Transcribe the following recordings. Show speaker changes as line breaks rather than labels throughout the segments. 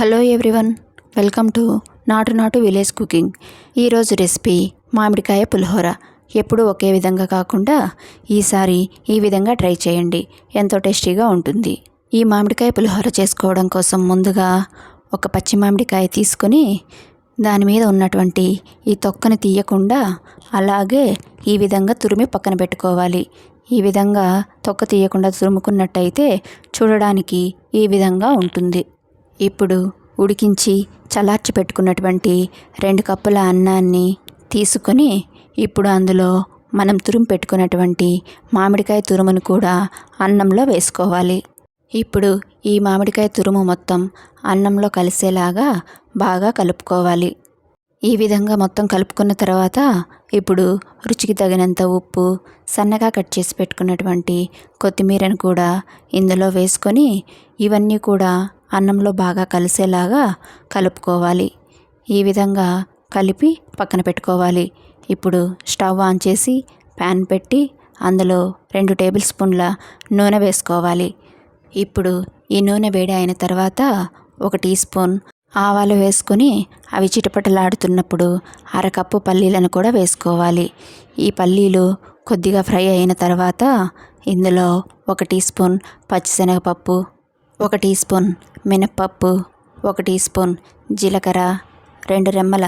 Hello everyone welcome to నాటు నాటు village cooking. ఈరోజు రెసిపీ మామిడికాయ పులిహోర. ఎప్పుడూ ఒకే విధంగా కాకుండా ఈసారి ఈ విధంగా ట్రై చేయండి. ఎంతో టేస్టీగా ఉంటుంది. ఈ మామిడికాయ పులిహోర చేసుకోవడం కోసం ముందుగా ఒక పచ్చి మామిడికాయ తీసుకొని దాని మీద ఉన్నటువంటి ఈ తొక్కని తీయకుండా అలాగే ఈ విధంగా తురిమి పక్కన పెట్టుకోవాలి. ఈ విధంగా తొక్క తీయకుండా తురుముకున్నట్టయితే చూడడానికి ఈ విధంగా ఉంటుంది. ఇప్పుడు ఉడికించి చల్లార్చి పెట్టుకున్నటువంటి రెండు కప్పుల అన్నాన్ని తీసుకొని ఇప్పుడు అందులో మనం తురుము పెట్టుకున్నటువంటి మామిడికాయ తురుమును కూడా అన్నంలో వేసుకోవాలి. ఇప్పుడు ఈ మామిడికాయ తురుము మొత్తం అన్నంలో కలిసేలాగా బాగా కలుపుకోవాలి. ఈ విధంగా మొత్తం కలుపుకున్న తర్వాత ఇప్పుడు రుచికి తగినంత ఉప్పు సన్నగా కట్ చేసి పెట్టుకున్నటువంటి కొత్తిమీరను కూడా ఇందులో వేసుకొని ఇవన్నీ కూడా అన్నంలో బాగా కలిసేలాగా కలుపుకోవాలి. ఈ విధంగా కలిపి పక్కన పెట్టుకోవాలి. ఇప్పుడు స్టవ్ ఆన్ చేసి ప్యాన్ పెట్టి అందులో రెండు టేబుల్ స్పూన్ల నూనె వేసుకోవాలి. ఇప్పుడు ఈ నూనె వేడి అయిన తర్వాత ఒక టీ స్పూన్ ఆవాలు వేసుకొని అవి చిటపటలాడుతున్నప్పుడు అరకప్పు పల్లీలను కూడా వేసుకోవాలి. ఈ పల్లీలు కొద్దిగా ఫ్రై అయిన తర్వాత ఇందులో ఒక టీ స్పూన్ పచ్చిశనగపప్పు ఒక టీ స్పూన్ మినప్పప్పు ఒక టీ స్పూన్ జీలకర్ర రెండు రెమ్మల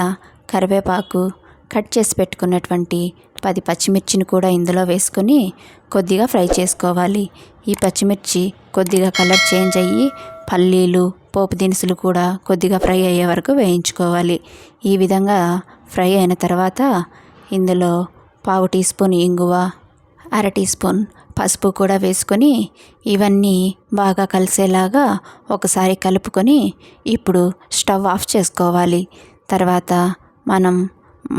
కరివేపాకు కట్ చేసి పెట్టుకున్నటువంటి పది పచ్చిమిర్చిని కూడా ఇందులో వేసుకొని కొద్దిగా ఫ్రై చేసుకోవాలి. ఈ పచ్చిమిర్చి కొద్దిగా కలర్ చేంజ్ అయ్యి పల్లీలు పోపు దినుసులు కూడా కొద్దిగా ఫ్రై అయ్యే వరకు వేయించుకోవాలి. ఈ విధంగా ఫ్రై అయిన తర్వాత ఇందులో పావు టీ స్పూన్ ఇంగువ అర టీ స్పూన్ పసుపు కూడా వేసుకొని ఇవన్నీ బాగా కలిసేలాగా ఒకసారి కలుపుకొని ఇప్పుడు స్టవ్ ఆఫ్ చేసుకోవాలి. తర్వాత మనం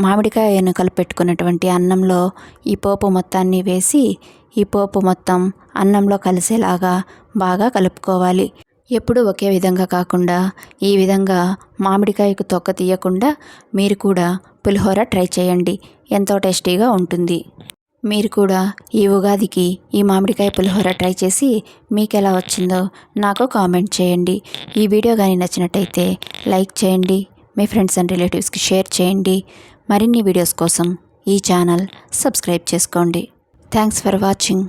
మామిడికాయ మామిడికాయను పెట్టుకున్నటువంటి అన్నంలో ఈ పోపు మొత్తాన్ని వేసి ఈ పోపు మొత్తం అన్నంలో కలిసేలాగా బాగా కలుపుకోవాలి. ఎప్పుడు ఒకే విధంగా కాకుండా ఈ విధంగా మామిడికాయకు తొక్క తీయకుండా మీరు కూడా పులిహోర ట్రై చేయండి. ఎంతో టేస్టీగా ఉంటుంది. మీరు కూడా ఈ ఉగాదికి ఈ మామిడికాయ పులిహోర ట్రై చేసి మీకు ఎలా వచ్చిందో నాకు కామెంట్ చేయండి. ఈ వీడియో కానీ నచ్చినట్టయితే లైక్ చేయండి మీ ఫ్రెండ్స్ అండ్ రిలేటివ్స్కి షేర్ చేయండి. మరిన్ని వీడియోస్ కోసం ఈ ఛానల్ సబ్స్క్రైబ్ చేసుకోండి. Thanks for watching.